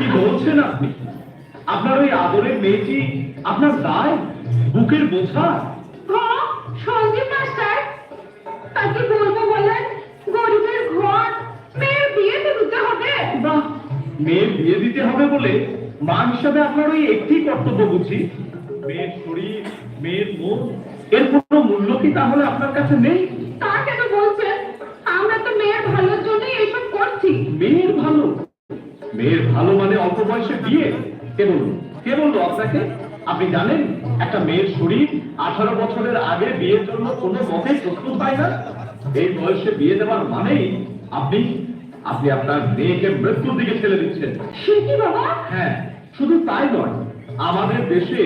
কি বলছেন আপনি আপনার ওই আদরের মেয়েটি আপনার দায়? বুকের বোঝা? সঞ্জীব মাস্টার তাকে বলব বলেন গরিবের ঘর মেয়ের বিয়ে দিতে হবে। বাহ মেয়ের বিয়ে দিতে হবে বলে মা হিসাবে আপনার ওই একটি কর্তব্য বুঝি। মেয়ের শরীর মেয়ের মন এর কোনো মূল্য কি তাহলে আপনার কাছে নেই? তা কেন বলছেন? আমরা তো মেয়ের ভালোর জন্যই এইসব করছি। ভালো মেয়ের ভালো মানে অল্প বয়সে বিয়ে? কে বলল? কে বলল আপনাকে আপনি জানেন একটা মেয়ের শরীর আঠারো বছরের আগে বিয়ের জন্য কোনো মতে প্রস্তুত হয় না। এই বয়সে বিয়ে দেওয়ার মানেই আপনি আপনি আপনার মেয়েকে মৃত্যুর দিকে ঠেলে দিচ্ছেন। বাবা? হ্যাঁ শুধু তাই নয় আমাদের দেশে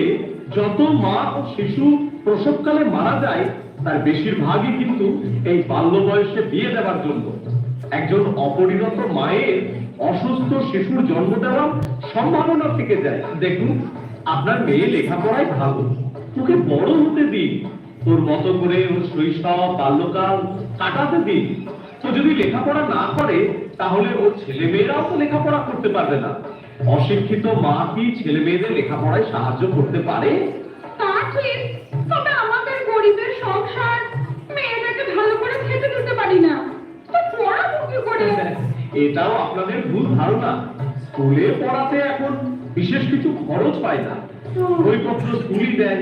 যত মা ও শিশু প্রসবকালে মারা যায় তার বেশিরভাগই কিন্তু এই বাল্য বয়সে বিয়ে দেওয়ার জন্য। একজন অপরিণত মায়ের অসুস্থ শিশুর জন্ম দেওয়ার সম্ভাবনা থেকে যায়। দেখুন, আপনার মেয়ে লেখাপড়ায় ভালো। তোকে বড় হতে দিন। তোর মতো করে ওর শৈশব, বাল্যকাল কাটাতে দিন। তো যদি লেখাপড়া না করে, তাহলে ওর ছেলে মেয়েরাও তো লেখাপড়া করতে পারবে না। অশিক্ষিত মা কি ছেলে মেয়েদের লেখাপড়ায় সাহায্য করতে পারে? তা ঠিক তবে আমাদের গরিবের সংসার মেয়েটাকে ভালো করে খেতে দিতে পারি না তো পড়াবো কি করে এটাও আপনাদের ভুল ধারণা। স্কুলে পড়াতে এখন বিশেষ কিছু খরচ পায় না। বইপত্র স্কুলই দেয়।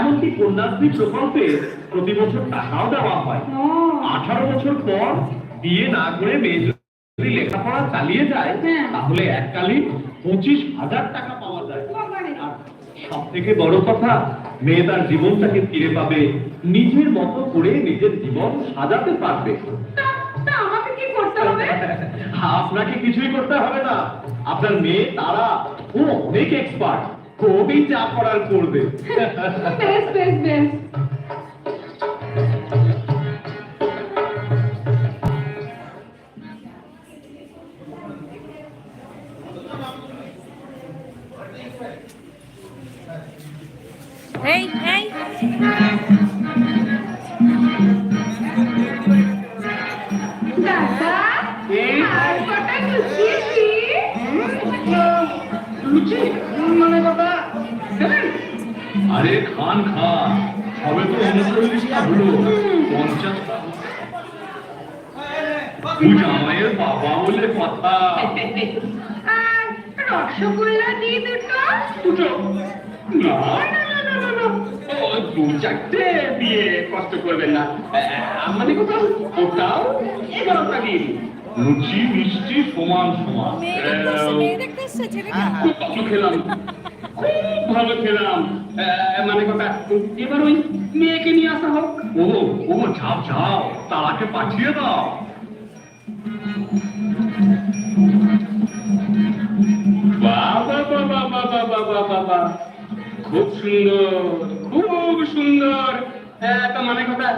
এমনকি কন্যাশ্রী প্রকল্পে প্রতি বছর টাকাও দেওয়া হয়। আঠারো বছর পর বিয়ে না করে মেয়ে যদি লেখাপড়া চালিয়ে যায় হ্যাঁ। তাহলে এককালীন পঁচিশ হাজার টাকা পাওয়া যায়। সব থেকে বড় কথা মেয়ে তার জীবনটাকে ফিরে পাবে। নিজের মতো করে নিজের জীবন সাজাতে পারবে। আপনাকে কিছুই করতে হবে না। আপনার মেয়ে তারা ও অনেক এক্সপার্ট খুবই যা করার করবে। বেশ বেশ বেশ। এই এই। খান খান সবে তো উনচল্লিশটা হলো পঞ্চাশটা জামাইয়ের বাবা বলে কথা। রসগোল্লা দিয়ে দুটো? দুটো। না দু চারটে দিয়ে কষ্ট করবেন না। মানে কোথাও? ওটাও এগারোটা দিন লুচি মিষ্টি সমান সমান। খুব ভালো খেলাম। ভালো মানে কথা এবার ওই মেয়েকে নিয়ে আসা হোক। ও ও যাও যাও তারাকে পাঠিয়ে দাও। বাবা বাবা বাবা বাবা বাবা খুব সুন্দর খুব সুন্দর। তা মানে কথা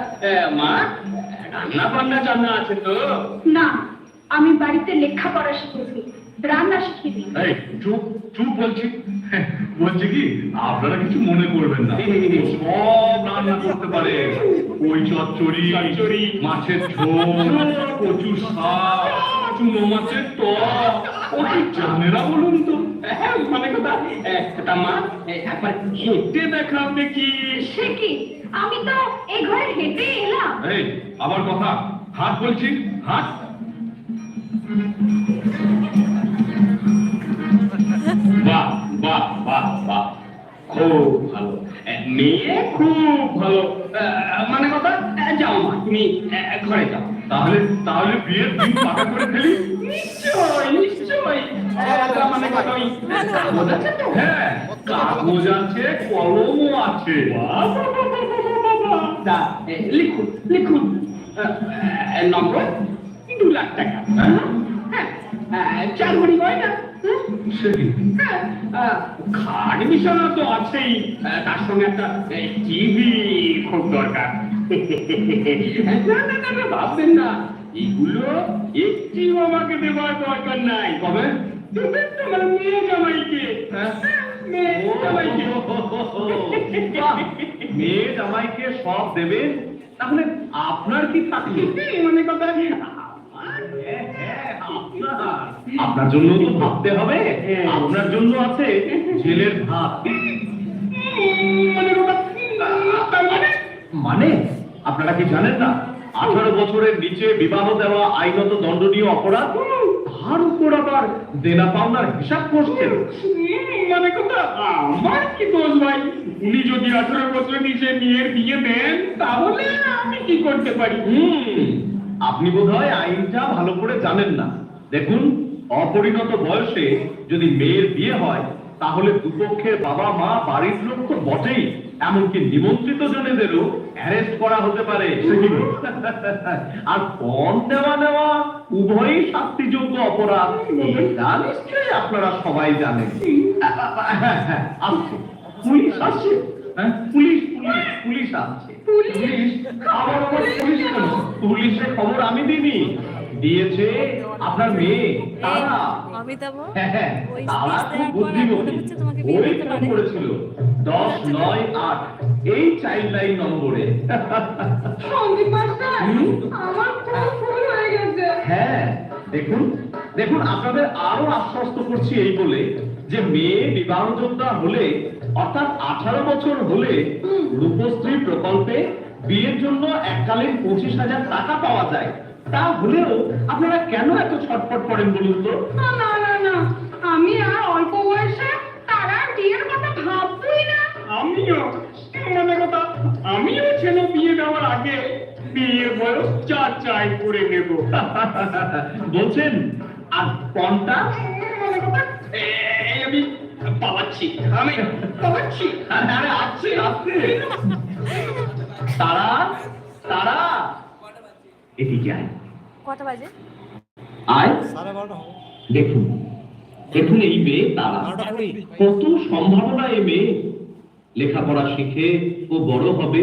মা রান্না বান্না জানা আছে তো? না আমি বাড়িতে লেখাপড়া শিখেছি রান্না শিখিনি এই চুপ। চুপ বলছি। বলছি কি আপনারা কিছু মনে করবেন না। সব রান্না করতে পারে। ওই চচ্চড়ি চচ্চড়ি। মাছের ঝোল কচু শাক চুনো মাছের টক। ও কি জানে না বলুন তো? হ্যাঁ, মানে কথা। তা মা একবার হেঁটে দেখাবে কি সে কি? আমি তো এই ঘরে হেঁটে এলাম। এই আবার কথা। হাত বলছি হাত খুব ভালো মেয়ে খুব ভালো মানে কথা যাও মা তুমি ঘরে যাও তাহলে তাহলে বিয়ের দিন পাকা করে ফেলি নিশ্চয় নিশ্চয় মানে কথা ওই কাগজ আছে তো হ্যাঁ কাগজ আছে কলমও আছে। দা, লিখুন লিখুন নম্বর দু লাখ টাকা হ্যাঁ হ্যাঁ, চার ভরি গয়না। হ্যাঁ, খাট বিছানা তো আছেই। তার সঙ্গে একটা টিভি খুব দরকার। না না না না, ভাববেন না। এগুলো একটিও আমাকে দেওয়ার দরকার নাই। কবে? দেবেন তো মেয়ে জামাইকে। হ্যাঁ, মেয়ে জামাইকে। সব দেবেন? তাহলে আপনার কি থাকবে মানে কথা হ্যাঁ, হ্যাঁ, আপনার। জন্য তো ভাবতে হবে। আপনার জন্য আছে ছেলের ভাত। মানে আপনারা কি জানেন না? আঠারো বছরের নিচে বিবাহ দেওয়া আইনত দণ্ডনীয় অপরাধ তার উপর আবার দেনা পাওনার হিসাব করছেন। মানে কথা আমার কি দোষ ভাই? উনি যদি আঠারো বছর নিচে মেয়ের বিয়ে দেন তাহলে আমি কি করতে পারি? আপনি বোধহয় আইনটা ভালো করে জানেন না। দেখুন অপরিণত বয়সে যদি মেয়ের বিয়ে হয় তাহলে দুপক্ষের বাবা মা বাড়ির লোক তো বটেই এমনকি নিমন্ত্রিত জনেদেরও অ্যারেস্ট করা হতে পারে। আর পণ দেওয়া নেওয়া উভয়ই শাস্তিযোগ্য অপরাধ। নিশ্চয়ই আপনারা সবাই জানেন। আসছে। পুলিশ আসছে। হ্যাঁ, পুলিশ পুলিশ। পুলিশ আসছে পুলিশ? পুলিশ? কেন? পুলিশের খবর আমি দিইনি। দিয়েছে আপনার মেয়ে। তারা? অমিতাভ? হ্যাঁ, হ্যাঁ, ওই তারা speech খুব দেওয়ার পর বুদ্ধিমতী। হচ্ছে তোমাকে বিয়ে করতে পারে। করেছিল? দশ নয় আট। এই চাইল্ড লাইন নম্বরে। সন্দীপ মাস্টার আমার খুব ভুল হয়ে গেছে। হ্যাঁ দেখুন দেখুন আপনাদের আরও আশ্বস্ত করছি এই বলে যে মেয়ে বিবাহযোদ্ধা হলে অর্থাৎ আঠারো বছর হলে। রূপশ্রী প্রকল্পে বিয়ের জন্য এককালীন পঁচিশ হাজার টাকা পাওয়া যায়। তা হলেও আপনারা কেন এত ছটফট করেন বলুন তো? না না না না। আমি আর অল্প বয়সে তারা বিয়ের কথা ভাববই না। আমিও মানে কথা? আমিও ছেলে বিয়ে দেওয়ার আগে বিয়ের বয়স চার চাই করে নেব। বলছেন আর পণটা? মানে কথা? আমি পালাচ্ছি আমি পালাচ্ছি আরে আসছে আসছে। তারা তারা। এদিকে আয়। কটা বাজে? আয়। সাড়ে বারোটা হবে। দেখুন দেখুন এই মেয়ে তারা। কত সম্ভাবনা এ মেয়ে। লেখাপড়া শিখে ও বড় হবে।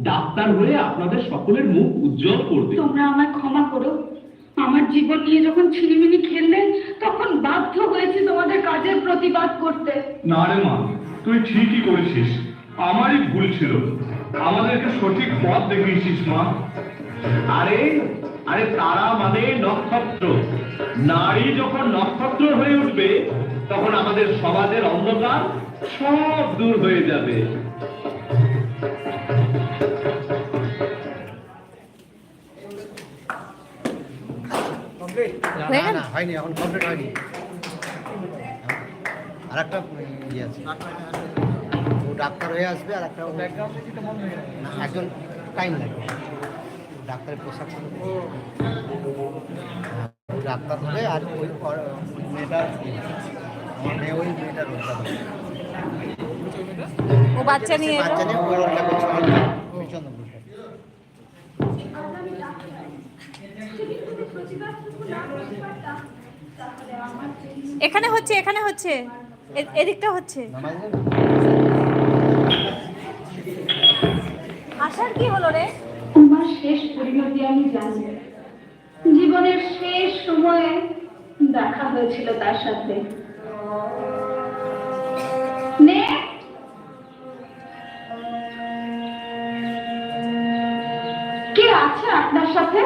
ডাক্তার হয়ে আপনাদের সকলের মুখ উজ্জ্বল করবে। তোমরা আমায় ক্ষমা করো। আমার জীবন নিয়ে যখন ছিলিমিলি খেললে, তখন বাধ্য হয়েছে তোমাদের কাজের প্রতিবাদ করতে। না রে মা, তুই ঠিকই করেছিস। আমারই ভুল ছিল। আমাদেরকে সঠিক পথ দেখিয়েছিস মা। আরে আরে তারা মানে নক্ষত্র। নারী যখন নক্ষত্র হয়ে উঠবে, তখন আমাদের সমাজের অন্ধকার সব দূর হয়ে যাবে। হয়নি এখন কমপ্লিট হয়নি। আর একটা ইয়ে আছে। ও ডাক্তার হয়ে আসবে আর একটা একজন টাইম লাগবে। ডাক্তারের পোশাক। হ্যাঁ, ও ডাক্তার হবে আর ওই মেয়েটা আমার মেয়ে ওই মেয়েটা রোজগার হবে ও বাচ্চা নিয়ে বাচ্চা নিয়ে ওই রোলটা করছে। এখানে হচ্ছে এখানে হচ্ছে। এদিকটা হচ্ছে? আসার কি হলো রে? তোমার শেষ পরিণতি আমি জানি। জীবনের শেষ সময়ে দেখা হয়েছিল তার সাথে। নে। কে আছে আপনার সাথে?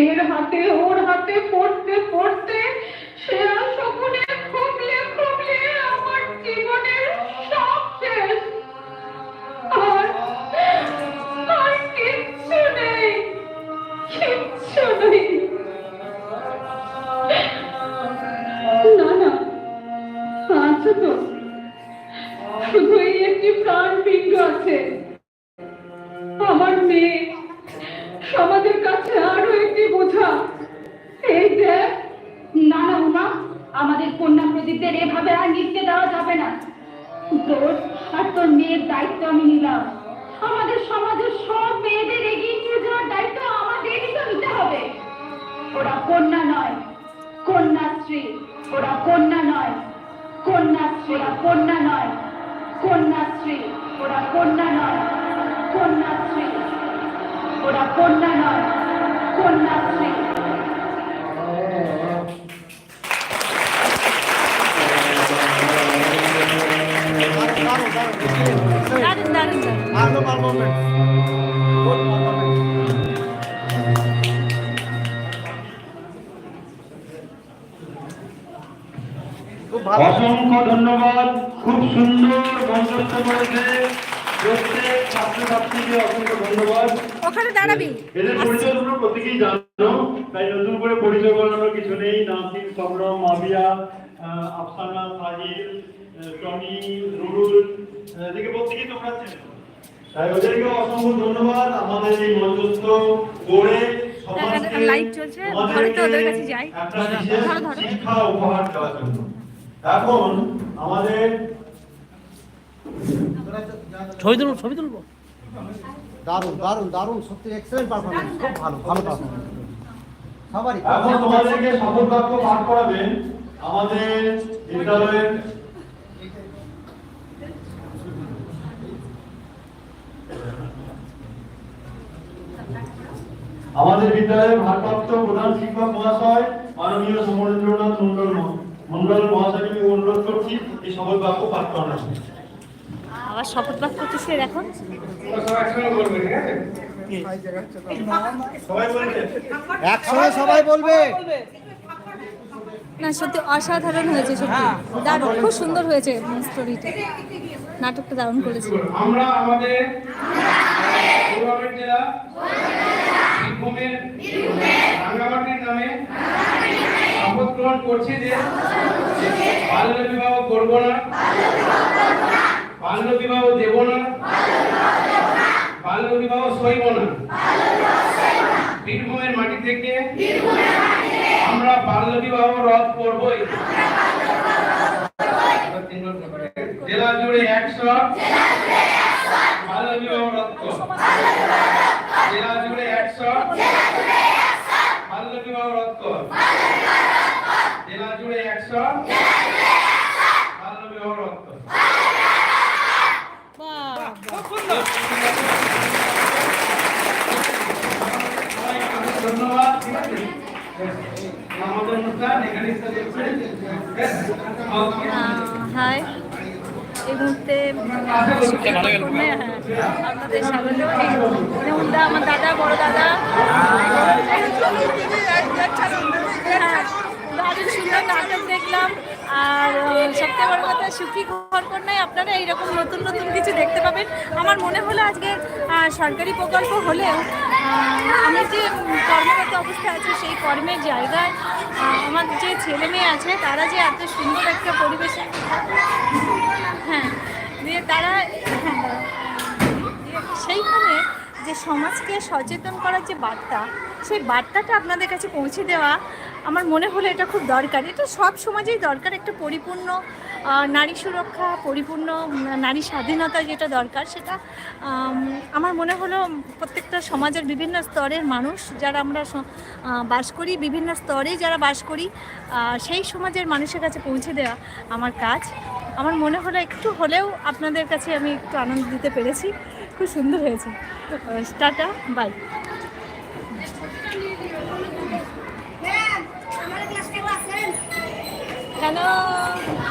এর হাতে, ওর হাতে পড়তে পড়তে সে আর শকুনে খুবলে খুবলে আমার জীবনের সব শেষ। আর আর কিচ্ছু নেই কিচ্ছু নেই। আছে তো শুধু একটি প্রাণ পিণ্ড আছে। আমার মেয়ে দায়িত্ব আমি নিলাম। আমাদের সমাজের সব মেয়েদের এগিয়ে নিয়ে যাওয়ার দায়িত্ব আমাদেরই তো নিতে হবে। ওরা কন্যা নয় কন্যাশ্রী। ওরা কন্যা নয় কন্যাশ্রী। ওরা কন্যা নয় কন্যাশ্রী। ওরা কন্যা নয় কন্যাশ্রী। ওরা কন্যা নয় কন্যাশ্রী। দারুণ, দারুণ, অসংখ্য ধন্যবাদ। খুব সুন্দর মঞ্চস্থ করেছে। প্রত্যেক ছাত্রছাত্রীকে অসংখ্য ধন্যবাদ। ওখানে দাঁড়াবি। এদের পরিচয় তোমরা প্রত্যেকেই জানো। তাই নতুন করে পরিচয় করানোর কিছু নেই। নাসিম সম্রম মাবিয়া আফসানা সাহিল টনি নুরুল আহ, এদেরকে প্রত্যেকেই তোমরা চেনো। তাই ওদেরকে অসংখ্য ধন্যবাদ। আমাদের এই মঞ্চস্থ সমাজকে। একটা বিশেষ। শিক্ষা উপহার দেওয়ার জন্য। এখন আমাদের ছবি তুলবো ছবি তুলবো। দারুণ দারুণ দারুণ। সত্যি এক্সেলেন্ট পারফরমেন্স খুব ভালো ভালো পারফরমেন্স সবারই। এখন তোমাদেরকে শপথ বাক্য পাঠ করাবেন। আমাদের বিদ্যালয়ের আমাদের বিদ্যালয়ের ভারপ্রাপ্ত প্রধান শিক্ষক মহাশয় মাননীয় সমরেন্দ্রনাথ মন্ডল মন্ডল মহাশয়কে আমি অনুরোধ করছি এই শপথ বাক্য পাঠ করানোর জন্য। আবার শপথ বাক্য করতেছে এখন? একসঙ্গে সবাই বলবে। না সত্যি অসাধারণ হয়েছে সত্যি। দারুণ খুব সুন্দর হয়েছে স্টোরিটা নাটকটা দারুণ করেছে। আমরা আমাদের জেলা বীরভূমের রাঙ্গামাটির নামে শপথ গ্রহণ করছি যে বাল্য বিবাহ করব না, বাল্য বিবাহ দেব না, বাল্য বিবাহ সইব না। বীরভূমের মাটি থেকে আমরা বাল্য বিবাহ রদ করবই। জেলা জুড়ে একশো, বাল্য বিবাহ রদ কর জেলা জুড়ে একশো। বাল্য বিবাহ রদ কর জেলা জুড়ে একশো। বাল্য বিবাহ রদ কর বাহ সবাইকে অনেক ধন্যবাদ। ঠিক আছে? আমাদের অনুষ্ঠান এখানে শেষ। হচ্ছে। হাই এই মুহূর্তে আপনাদের স্বাগত এই আমার দাদা বড় দাদা হ্যাঁ, দারুণ সুন্দর নাটক দেখলাম। আর সবথেকে বড় কথা সুখী ঘর কন্যায় আপনারা এইরকম নতুন নতুন কিছু দেখতে পাবেন। আমার মনে হলো আজকে সরকারি প্রকল্প হলেও কর্মরত অবস্থায় আছে সেই কর্মের জায়গায় আমার যে ছেলে মেয়ে আছে, তারা যে এত সুন্দর একটা পরিবেশে হ্যাঁ দিয়ে তারা হ্যাঁ সেইখানে যে সমাজকে সচেতন করার যে বার্তা সেই বার্তাটা আপনাদের কাছে পৌঁছে দেওয়া আমার মনে হলো এটা খুব দরকার। এটা সব সমাজেই দরকার, একটা পরিপূর্ণ নারী সুরক্ষা, পরিপূর্ণ নারী স্বাধীনতা যেটা দরকার, সেটা আমার মনে হলো প্রত্যেকটা সমাজের বিভিন্ন স্তরের মানুষ যারা আমরা বাস করি, বিভিন্ন স্তরে যারা বাস করি সেই সমাজের মানুষের কাছে পৌঁছে দেওয়া আমার কাজ। আমার মনে হলো একটু হলেও আপনাদের কাছে আমি একটু আনন্দ দিতে পেরেছি। খুব সুন্দর হয়েছে। Tata, bye. Hello!